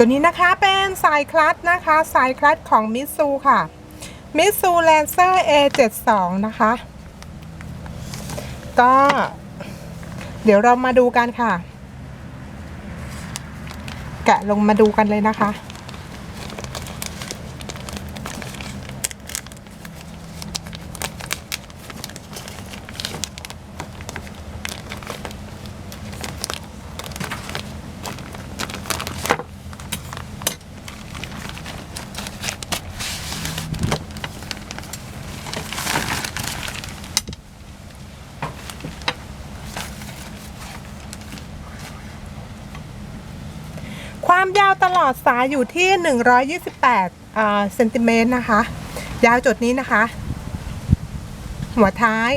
ตัวนี้นะคะเป็นสายคลัตนะคะสายคลัตของมิซูค่ะมิซูแลนเซอร์ A72 นะคะ ก็ เดี๋ยวเรามาดูกันค่ะ แกะลงมาดูกันเลยนะคะ ความยาวตลอดสายอยู่ที่ 128อ่าเซนติเมตรนะคะ ยาวจุดนี้นะคะ หัวท้าย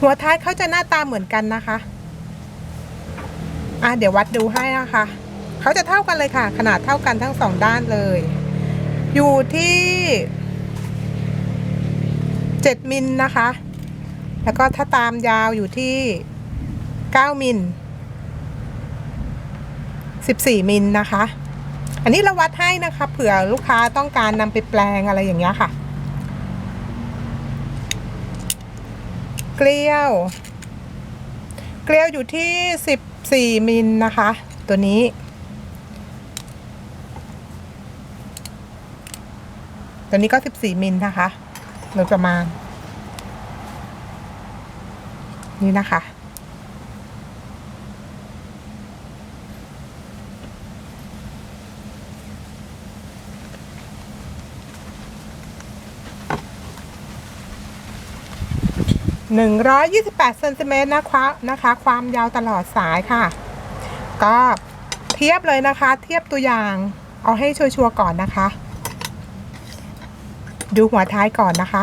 หัวท้ายเขาจะหน้าตาเหมือนกันนะคะอะเดี๋ยววัดดูให้นะคะเขาจะเท่ากันเลยค่ะ ขนาดเท่ากันทั้งสองด้านเลย อยู่ที่7มิลนะคะ แล้วก็ถ้าตามยาวอยู่ที่9มิล 14 มิลนะคะ อันนี้เราวัดให้นะคะเผื่อลูกค้าต้องการนำไปแปลงอะไรอย่างเงี้ยค่ะ เกลียว เกลียวอยู่ที่ 14 มิลนะคะ ตัวนี้ตัวนี้ก็ 14 มิลนะคะโดยประมาณ นี่นะคะ 128เซนติเมตรนะคะนะคะ ความยาวตลอดสายค่ะ ก็เทียบเลยนะคะ เทียบตัวอย่างเอาให้ชัวร์ๆก่อนนะคะ ดูหัวท้ายก่อนนะคะ